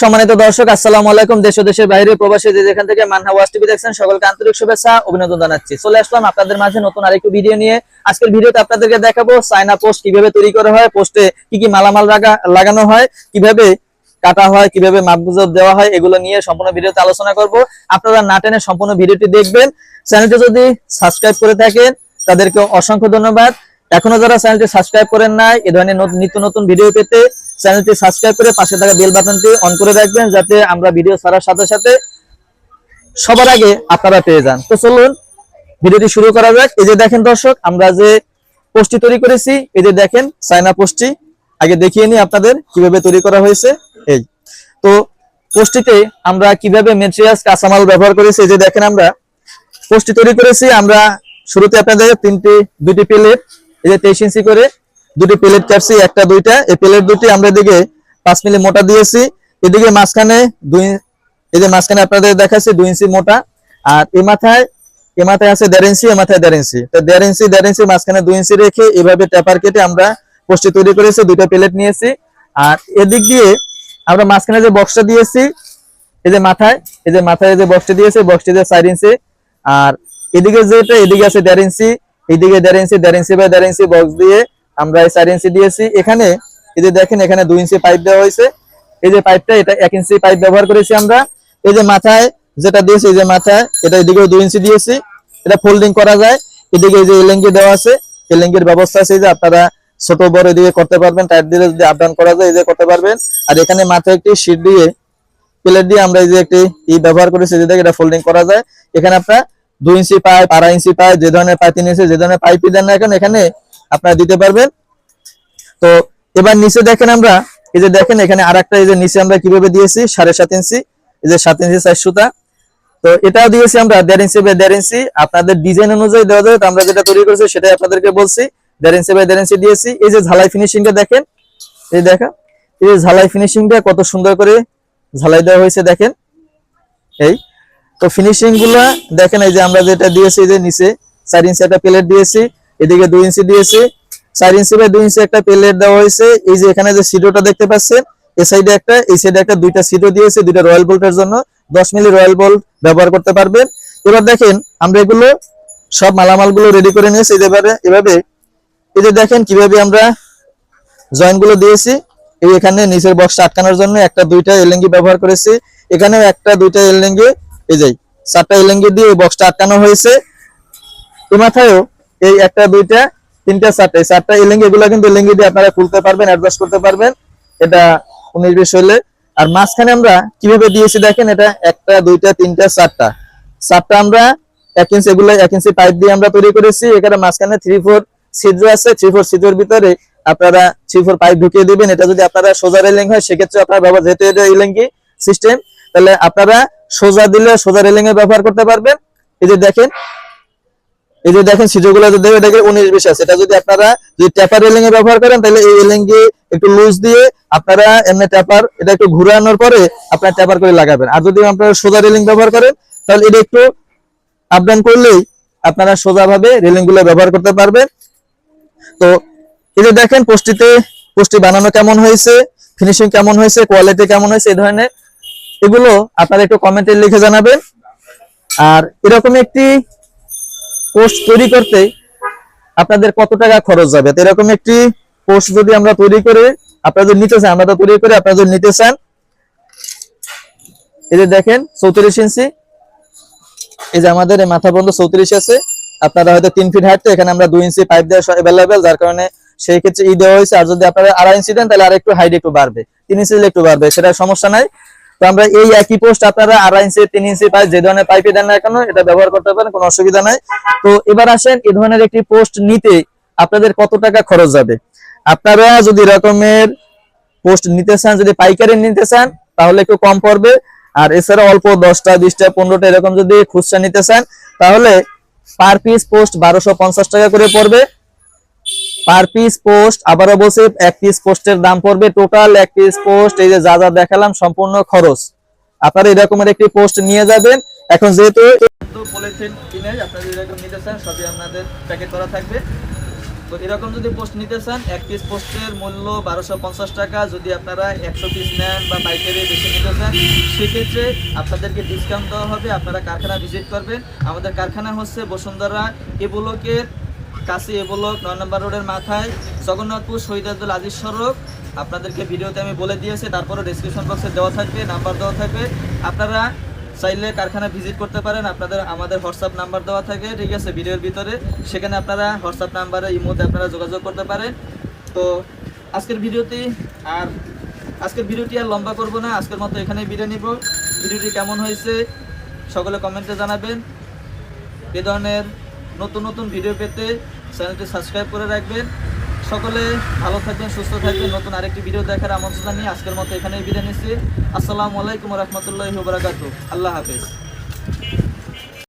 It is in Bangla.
সম্মানিত দর্শক, আসসালামু আলাইকুম। দেশ দেশের বাইরে প্রবাসী যে যেখান থেকে মানহা ওয়াজ টিভি দেখছেন, সকলকে আন্তরিক শুভেচ্ছা, অভিনন্দন জানাচ্ছি। চলে আসলাম আপনাদের মাঝে নতুন আরেকটি ভিডিও নিয়ে। আজকের ভিডিওতে আপনাদেরকে দেখাবো চায়না পোস্ট কীভাবে তৈরি করা হয়, পোস্টে কি কি মালামাল লাগানো হয়, কীভাবে কাটা হয়, কীভাবে মাপগুজব দেওয়া হয়, এগুলো নিয়ে সম্পূর্ণ ভিডিওতে আলোচনা করব। আপনারা না টেনে সম্পূর্ণ ভিডিওটি দেখবেন। চ্যানেলটি যদি সাবস্ক্রাইব করে থাকেন, তাদেরকে অসংখ্য ধন্যবাদ। এখনও যারা চ্যানেলটি সাবস্ক্রাইব করেন নাই, এ ধরনের নত- নিত্য নতুন ভিডিও পেতে চ্যানেলটি সাবস্ক্রাইব করে পাশে থাকা বেল বাটনটি অন করে রাখবেন যাতে আমরা ভিডিও ছাড়ার সাথে সাথে সবার আগে আপনারা পেয়ে যান। তো চলুন ভিডিওটি শুরু করা যাক। এই যে দেখেন দর্শক, আমরা যে পোস্টটি তৈরি করেছি, এই যে দেখেন চায়না পোস্টটি। আগে দেখিয়ে নিই আপনাদের কীভাবে তৈরি করা হয়েছে। এই। তো পোস্টটিতে আমরা কীভাবে মেটেরিয়ালস কাঁচামাল ব্যবহার করেছি, এই যে দেখেন আমরা। পোস্টটি তৈরি করেছি, আমরা শুরুতে আপনাদের তিনটি, দুটি প্লেট এই যে তেইশ ইঞ্চি করে দুটি প্লেট কাটছি, একটা, দুইটা। এই প্লেট দুটি আমরা এদিকে পাঁচ মিলি মোটা দিয়েছি। এদিকে মাঝখানে দুই এই যে মাঝখানে আপনাদের দেখাচ্ছি, দুই ইঞ্চি মোটা। আর এ মাথায় এ মাথায় আছে দেড় ইঞ্চি, এ মাথায় দেড় ইঞ্চি। তো দেড় ইঞ্চি দেড় ইঞ্চি, মাঝখানে দুই ইঞ্চি রেখে এভাবে টেপার কেটে আমরা পোস্টটি তৈরি করেছি, দুইটা প্লেট নিয়েছি। আর এদিক দিয়ে আমরা মাঝখানে যে বক্সটা দিয়েছি, এই যে মাথায় এই যে মাথায় যে বক্সটি দিয়েছে বক্সটি দিয়ে চার ইঞ্চি। আর এদিকে যেটা, এদিকে আছে দেড় ইঞ্চি। এইদিকে দেড় ইঞ্চি দেড় ইঞ্চি বাই দেড় ইঞ্চি বক্স দিয়ে আমরা এই চার ইঞ্চি দিয়েছি। এখানে এই যে দেখেন, এখানে দুই ইঞ্চি পাইপ দেওয়া হয়েছে। এই যে পাইপটা এটা এক ইঞ্চি পাইপ ব্যবহার করেছি আমরা। এই যে মাথায় যেটা দিয়েছি, এই যে মাথায়, এটা এদিকেও দুই ইঞ্চি দিয়েছি। এটা ফোল্ডিং করা যায়। এদিকে এই যে এলেঙ্গি দেওয়া আছে এলেঙ্গির ব্যবস্থা আছে যে আপনারা ছোট, বড় এদিকে করতে পারবেন টাইট দিয়ে যদি আপ ডাউন করা যায় এই যে করতে পারবেন। আর এখানে মাথায় একটি শিট দিয়ে প্লেট দিয়ে আমরা এই যে একটি ই ব্যবহার করেছি, যে দেখে এটা ফোল্ডিং করা যায়। এখানে আপনার দুই ইঞ্চি পাইপ আড়াই ইঞ্চি পাইপ যে ধরনের পাইপ তিন ইঞ্চি, যে ধরনের পাইপই দেন না এখন এখানে আপনারা দিতে পারবেন। তো এবার নিচে দেখেন আমরা, এই যে দেখেন এখানে আর একটা এই যে নিচে আমরা কীভাবে দিয়েছি? সাড়ে সাত ইঞ্চি, এই যে সাত ইঞ্চি সাইজ সুতা। তো এটাও দিয়েছি আমরা দেড় ইঞ্চি বাই দেড় ইঞ্চি। আপনাদের ডিজাইন অনুযায়ী দেওয়া যাবে আমরা যেটা তৈরি করেছি সেটাই আপনাদেরকে বলছি। দেড় ইঞ্চি বাই দেড় ইঞ্চি দিয়েছি। এই যে ঝালাই ফিনিশিংটা দেখেন, এই দেখা এই যে ঝালাই ফিনিশিংটা কত সুন্দর করে ঝালাই দেওয়া হয়েছে দেখেন। এই তো ফিনিশিংগুলা দেখেন এই যে আমরা যেটা দিয়েছি যে নিচে, চার ইঞ্চি একটা প্লেট দিয়েছি, এদিকে দুই ইঞ্চি দিয়েছি, চার ইঞ্চি বা দুই ইঞ্চি একটা প্লেট দেওয়া হয়েছে, এই যে এখানে যে সিডোটা দেখতে পাচ্ছেন এই সাইডে একটা, এই সাইডে একটা দুইটা সিডো দিয়েছে, দুইটা রয়্যাল বোল্টের জন্য, দশ মিলি রয়্যাল বোল্ট ব্যবহার করতে পারবেন। এবার দেখেন, আমরা এগুলো সব মালামালগুলো রেডি করে নিয়েছি এবারে, এভাবে, এই যে দেখেন কীভাবে আমরা জয়েন্টগুলো দিয়েছি, এই এখানে নিচের বক্সটা আটকানোর জন্য একটা দুইটা এলেঙ্গি ব্যবহার করেছি, এখানেও একটা দুইটা এলেঙ্গি এই যে চারটা এলেঙ্গি দিয়ে বক্সটা আটকানো হয়েছে। এই মাথায়ও এই একটা, দুইটা, তিনটা চারটা এই চারটা এলেঙ্গি এগুলো কিন্তু এলেঙ্গি দিয়ে আপনারা খুলতে পারবেন অ্যাডজাস্ট করতে পারবেন। এটা উনিশ বিশ হইলে আর মাঝখানে আমরা কীভাবে দিয়েছি দেখেন, এটা একটা, দুইটা, তিনটা চারটা চারটা আমরা এক ইঞ্চি এগুলো এক ইঞ্চি পাইপ দিয়ে আমরা তৈরি করেছি। এখানে মাঝখানে থ্রি ফোর ছিদ্র আছে। থ্রি ফোর ছিদ্রের ভিতরে আপনারা থ্রি ফোর পাইপ ঢুকিয়ে দিবেন। এটা যদি আপনারা সোজা রেলিং হয়, সেক্ষেত্রে আপনারা ব্যবহার যেহেতু এটা ইলেঙ্গি সিস্টেম তাহলে আপনারা সোজা দিলে সোজা রেলিং এ ব্যবহার করতে পারবেন। এই যে দেখেন, এই যে দেখেন সিজোগুলো যদি দেখে দেখে উনিশ বিশ আছে। এটা যদি আপনারা যদি ট্যাপার রেলিং এ ব্যবহার করেন, তাহলে এই রেলিংকে একটু লুজ দিয়ে আপনারা এমনি ট্যাপার এটা একটু ঘুরানোর পরে আপনারা ট্যাপার করে লাগাবেন। আর যদি আপনারা সোজা রেলিং ব্যবহার করেন, তাহলে এটা একটু আপ ডাউন করলেই আপনারা সোজাভাবে রেলিংগুলো ব্যবহার করতে পারবেন। তো এই যে দেখেন পোস্টিতে পোস্টি বানানো কেমন হয়েছে ফিনিশিং কেমন হয়েছে কোয়ালিটি কেমন হয়েছে, এই ধরনের এগুলো আপনারা একটু কমেন্টে লিখে জানাবেন। আর এরকম একটি পোস্ট তৈরি করতে আপনাদের কত টাকা খরচ যাবে এরকম একটি পোস্ট যদি আমরা তৈরি করে আপনারা যদি নিতে চান, আমরা তো তৈরি করে আপনারা যদি নিতে চান, এই যে দেখেন চৌত্রিশ ইঞ্চি, এই যে আমাদের মাথা বন্ধ চৌত্রিশ আছে, আপনারা হয়তো তিন ফিট হাইট তো এখানে আমরা দুই ইঞ্চি পাইপ দেওয়া অ্যাভেলেবেল যার কারণে সেই ক্ষেত্রে ই দেওয়া হয়েছে। আর যদি আপনারা আড়াই ইঞ্চি দেন, তাহলে আর একটু হাইট একটু বাড়বে। তিন ইঞ্চি একটু বাড়বে, সেটা সমস্যা নাই। তো আমরা এই একই পোস্ট আপনারা আড়াই ইঞ্চি, তিন ইঞ্চি পাইপ যে ধরনের পাইপে দেন না কেন, এটা ব্যবহার করতে পারেন, কোনো অসুবিধা নাই। তো এবার আসেন এই ধরনের একটি পোস্ট নিতে আপনাদের কত টাকা খরচ যাবে? আপনারা যদি এরকমের পোস্ট নিতে চান, যদি পাইকারি নিতে চান, তাহলে একটু কম পড়বে। আর এছাড়া অল্প দশটা, বিশটা, পনেরোটা, এরকম যদি খুচরা নিতে চান, তাহলে পার পিস পোস্ট বারোশো টাকা করে পড়বে। পার পিস পোস্ট, আবারও বলছি, এক পিস পোস্টের দাম পড়বে টোটাল, এক পিস পোস্ট, এই যে যা যা দেখালাম, সম্পূর্ণ খরচ। আপনারা এরকমের একটি পোস্ট নিয়ে যাবেন। এখন যেহেতু নিতে চান, সবই আপনাদের প্যাকেট করা থাকবে। তো এরকম যদি পোস্ট নিতে চান, এক পিস পোস্টের মূল্য বারোশো পঞ্চাশ টাকা। যদি আপনারা একশো পিস নেন বা পাইকারি বেশি নিতে চান, সেক্ষেত্রে আপনাদেরকে ডিসকাউন্ট দেওয়া হবে। আপনারা কারখানা ভিজিট করবেন। আমাদের কারখানা হচ্ছে বসুন্ধরা, এ ব্লকের কাছে এ ব্লক নয় নম্বর রোডের মাথায় জগন্নাথপুর শহীদ আব্দুল আজিজ সড়ক। আপনাদেরকে ভিডিওতে আমি বলে দিয়েছি তারপরে ডিসক্রিপশন বক্সে দেওয়া থাকবে নাম্বার দেওয়া থাকবে। আপনারা চাইলে কারখানা ভিজিট করতে পারেন, আপনাদের, আমাদের হোয়াটসঅ্যাপ নাম্বার দেওয়া থাকে, ঠিক আছে? ভিডিওর ভিতরে। সেখানে আপনারা হোয়াটসঅ্যাপ নাম্বারে ইমোতে আপনারা যোগাযোগ করতে পারেন। তো আজকের ভিডিওতে আর, আজকের ভিডিওটি আর লম্বা করব না, আজকের মতো এখানেই বিদায় নিব। ভিডিওটি কেমন হয়েছে, সকলে কমেন্টে জানাবেন। এ ধরনের নতুন নতুন ভিডিও পেতে চ্যানেলটি সাবস্ক্রাইব করে রাখবেন। সকলে ভালো থাকবেন, সুস্থ থাকবেন। নতুন আরেকটি ভিডিও দেখার আমন্ত্রণ জানিয়ে আজকের মতো এখানেই বিদায় নিচ্ছি। আসসালামু আলাইকুম রহমতুল্লাহ বারাকাতু আল্লাহ হাফেজ।